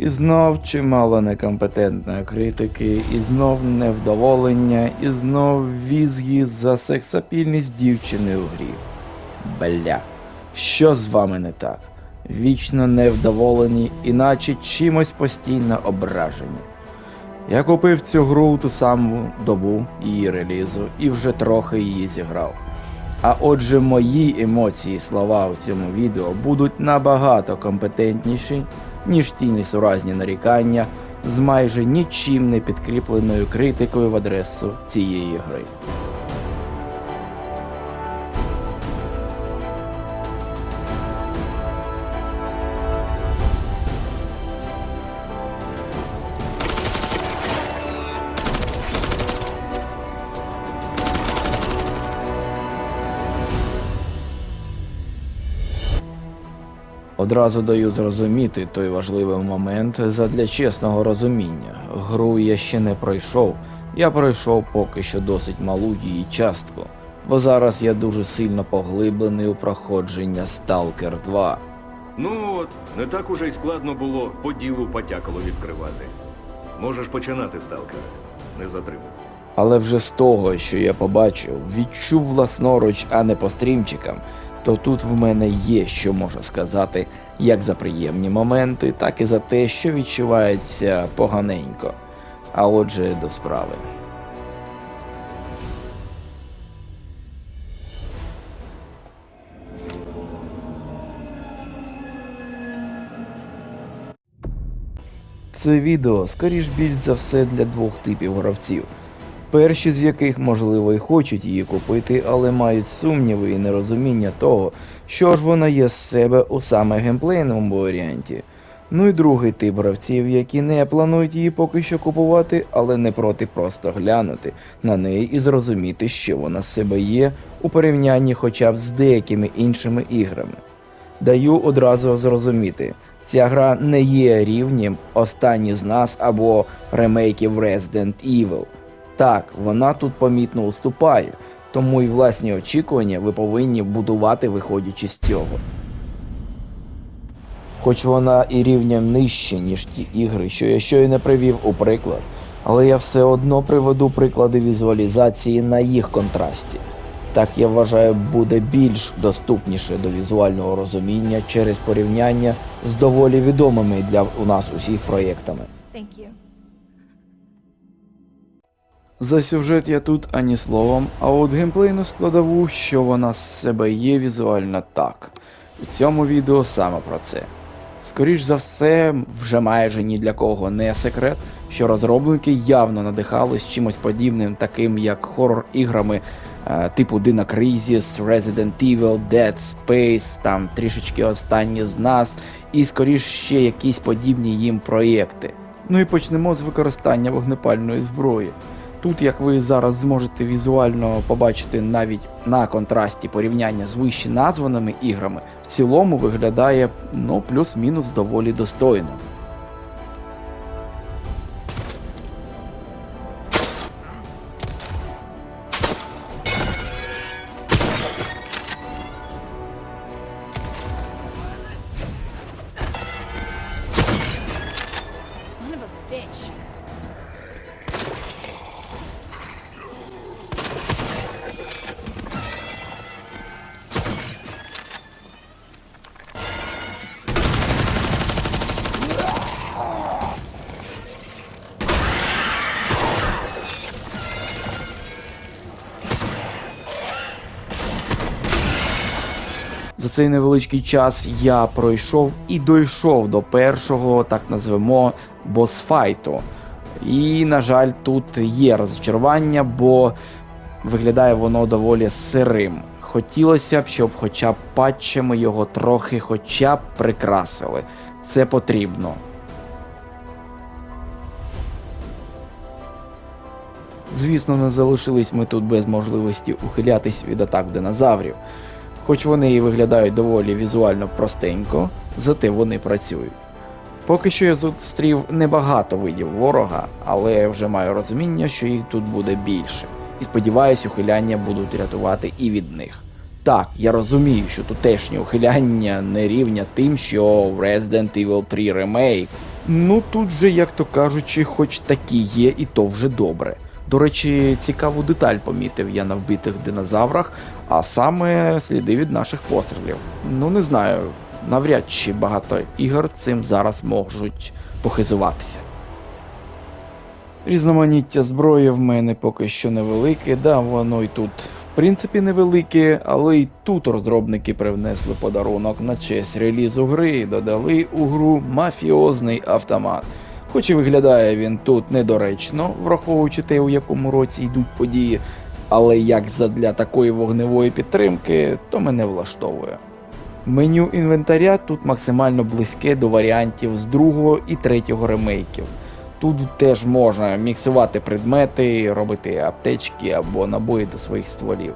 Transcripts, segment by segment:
І знов чимало некомпетентної критики, і знов невдоволення, і знов візги за сексапільність дівчини у грі. Бля, що з вами не так? Вічно невдоволені, іначе чимось постійно ображені. Я купив цю гру у ту саму добу її релізу і вже трохи її зіграв. А отже, мої емоції і слова у цьому відео будуть набагато компетентніші, ніж ті несуразні нарікання з майже нічим не підкріпленою критикою в адресу цієї гри. Одразу даю зрозуміти той важливий момент задля чесного розуміння. Гру я ще не пройшов, я пройшов поки що досить малу її частку, бо зараз я дуже сильно поглиблений у проходження Stalker 2. Ну от, не так уже й складно було по ділу потякало відкривати. Можеш починати, сталкере. Не затримуй. Але вже з того, що я побачив, відчув власноруч, а не по стрімчикам, то тут в мене є що можу сказати, як за приємні моменти, так і за те, що відчувається поганенько. А отже, до справи. Це відео, скоріш більш за все, для двох типів гравців. Перші з яких, можливо, і хочуть її купити, але мають сумніви і нерозуміння того, що ж вона є з себе у саме геймплейному варіанті. Ну і другий тип гравців, які не планують її поки що купувати, але не проти просто глянути на неї і зрозуміти, що вона з себе є у порівнянні хоча б з деякими іншими іграми. Даю одразу зрозуміти, ця гра не є рівнем останні з нас або ремейків Resident Evil. Так, вона тут помітно уступає, тому і власні очікування ви повинні будувати виходячи з цього. Хоч вона і рівнем нижче, ніж ті ігри, що я щойно привів у приклад, але я все одно приведу приклади візуалізації на їх контрасті. Так я вважаю, буде більш доступніше до візуального розуміння через порівняння з доволі відомими для у нас усіх проєктами. Thank. За сюжет я тут ані словом, а от геймплейну складову, що вона з себе є візуально так. У цьому відео саме про це. Скоріш за все, вже майже ні для кого не секрет, що розробники явно надихались чимось подібним, таким як хорор-іграми е, типу Dino Crisis, Resident Evil, Dead Space, там трішечки останні з нас, і скоріш ще якісь подібні їм проєкти. Ну і почнемо з використання вогнепальної зброї. Тут, як ви зараз зможете візуально побачити навіть на контрасті порівняння з вище названими іграми, в цілому виглядає ну плюс-мінус доволі достойно. Bitch. За цей невеличкий час я пройшов і дійшов до першого, так назвемо, босфайту. І, на жаль, тут є розчарування, бо виглядає воно доволі сирим. Хотілося б, щоб хоча б патчами його трохи хоча б прикрасили. Це потрібно. Звісно, не залишились ми тут без можливості ухилятись від атак динозаврів. Хоч вони і виглядають доволі візуально простенько, зате вони працюють. Поки що я зустрів небагато видів ворога, але вже маю розуміння, що їх тут буде більше, і сподіваюсь, ухиляння будуть рятувати і від них. Так, я розумію, що тутешнє ухиляння не рівня тим, що в Resident Evil 3 Remake, Ну тут же, як то кажучи, хоч такі є, і то вже добре. До речі, цікаву деталь помітив я на вбитих динозаврах, а саме сліди від наших пострілів. Ну не знаю, навряд чи багато ігор цим зараз можуть похизуватися. Різноманіття зброї в мене поки що невелике, да, воно і тут в принципі невелике, але й тут розробники привнесли подарунок на честь релізу гри і додали у гру мафіозний автомат. Хоч і виглядає він тут недоречно, враховуючи те, у якому році йдуть події, але як задля такої вогневої підтримки, то мене влаштовує. Меню інвентаря тут максимально близьке до варіантів з другого і третього ремейків. Тут теж можна міксувати предмети, робити аптечки або набої до своїх стволів.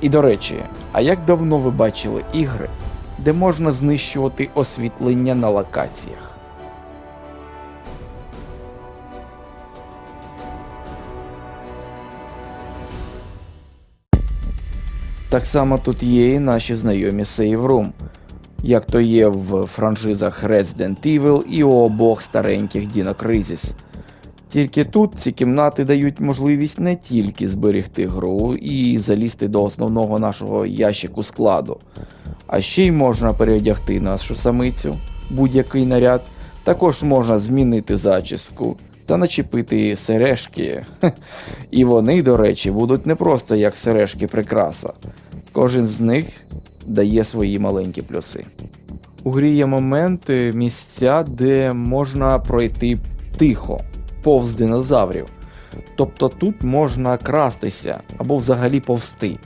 І до речі, а як давно ви бачили ігри, де можна знищувати освітлення на локаціях? Так само тут є і наші знайомі Save Room, як то є в франшизах Resident Evil і у обох стареньких Dino Crisis. Тільки тут ці кімнати дають можливість не тільки зберегти гру і залізти до основного нашого ящику складу, а ще й можна переодягти нашу самицю, будь-який наряд. Також можна змінити зачіску та начепити сережки. І вони, до речі, будуть не просто як сережки прикраса. Кожен з них дає свої маленькі плюси. У грі є моменти, місця, де можна пройти тихо, повз динозаврів. Тобто тут можна крастися або взагалі повсти.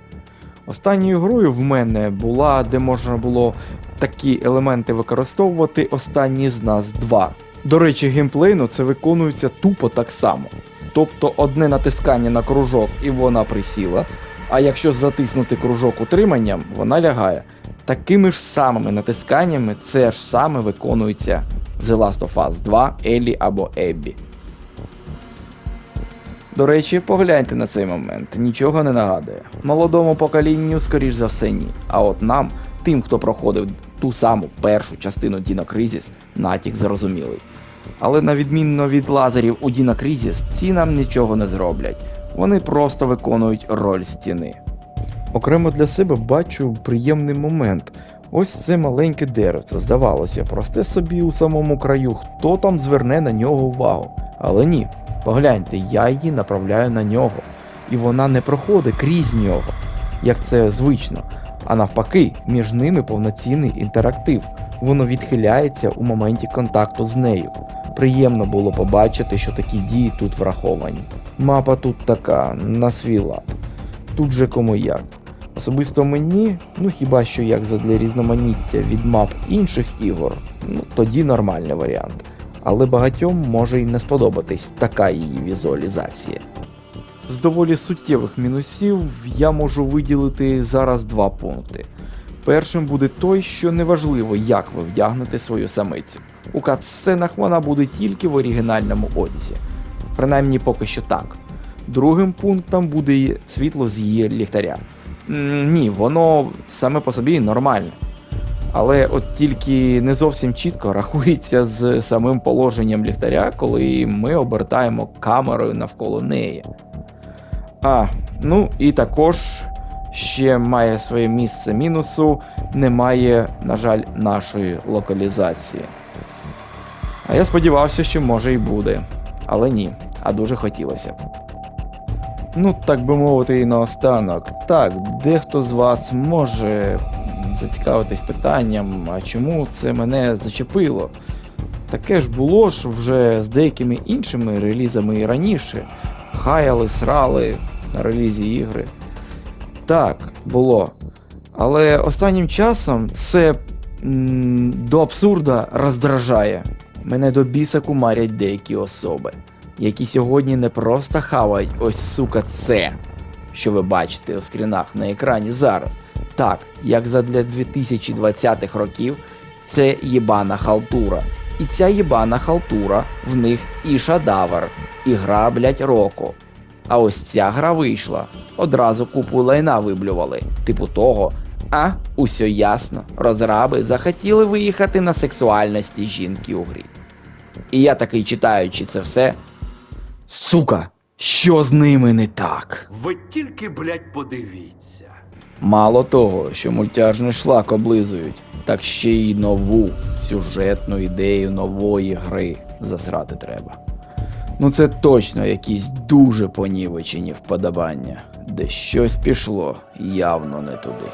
Останньою грою в мене була, де можна було такі елементи використовувати останні з нас два. До речі, геймплейно це виконується тупо так само. Тобто одне натискання на кружок і вона присіла, а якщо затиснути кружок утриманням, вона лягає. Такими ж самими натисканнями це ж саме виконується в The Last of Us 2, Еллі або Еббі. До речі, погляньте на цей момент, нічого не нагадує. Молодому поколінню, скоріш за все, ні. А от нам, тим, хто проходив ту саму першу частину Dino Crisis, натяк зрозумілий. Але на відмінно від лазерів у Dino Crisis, ці нам нічого не зроблять. Вони просто виконують роль стіни. Окремо для себе бачу приємний момент. Ось це маленьке деревце, здавалося, просте собі у самому краю, хто там зверне на нього увагу. Але ні, погляньте, я її направляю на нього, і вона не проходить крізь нього, як це звично. А навпаки, між ними повноцінний інтерактив. Воно відхиляється у моменті контакту з нею. Приємно було побачити, що такі дії тут враховані. Мапа тут така, на свій лад. Тут же кому як. Особисто мені, ну хіба що як задля різноманіття від мап інших ігор, ну тоді нормальний варіант. Але багатьом може й не сподобатись така її візуалізація. З доволі суттєвих мінусів я можу виділити зараз два пункти. Першим буде той, що неважливо, як ви вдягнете свою самицю. У катсценах вона буде тільки в оригінальному одязі. Принаймні поки що так. Другим пунктом буде світло з її ліхтаря. Ні, воно саме по собі нормальне. Але от тільки не зовсім чітко рахується з самим положенням ліхтаря, коли ми обертаємо камерою навколо неї. А, ну і також ще має своє місце мінусу, немає, на жаль, нашої локалізації. А я сподівався, що може і буде. Але ні, а дуже хотілося б. Ну, так би мовити, і наостанок. Так, дехто з вас може зацікавитись питанням, а чому це мене зачепило? Таке ж було ж вже з деякими іншими релізами і раніше. Хаяли, срали на релізі ігри. Так, було. Але останнім часом це до абсурда роздражає. Мене до біса кумарять деякі особи, які сьогодні не просто хавають ось сука це, що ви бачите у скрінах на екрані зараз. Так, як задля 2020-х років, це єбана халтура. І ця єбана халтура в них і шадавр, і гра, блять, року. А ось ця гра вийшла. Одразу купу лайна виблювали, типу того. А, усьо ясно, розраби захотіли виїхати на сексуальності жінки у грі. І я такий читаючи це все. Сука, що з ними не так? Ви тільки, блядь, подивіться. Мало того, що мультяжний шлак облизують, так ще й нову сюжетну ідею нової гри засрати треба. Ну це точно якісь дуже понівечені вподобання, де щось пішло явно не туди.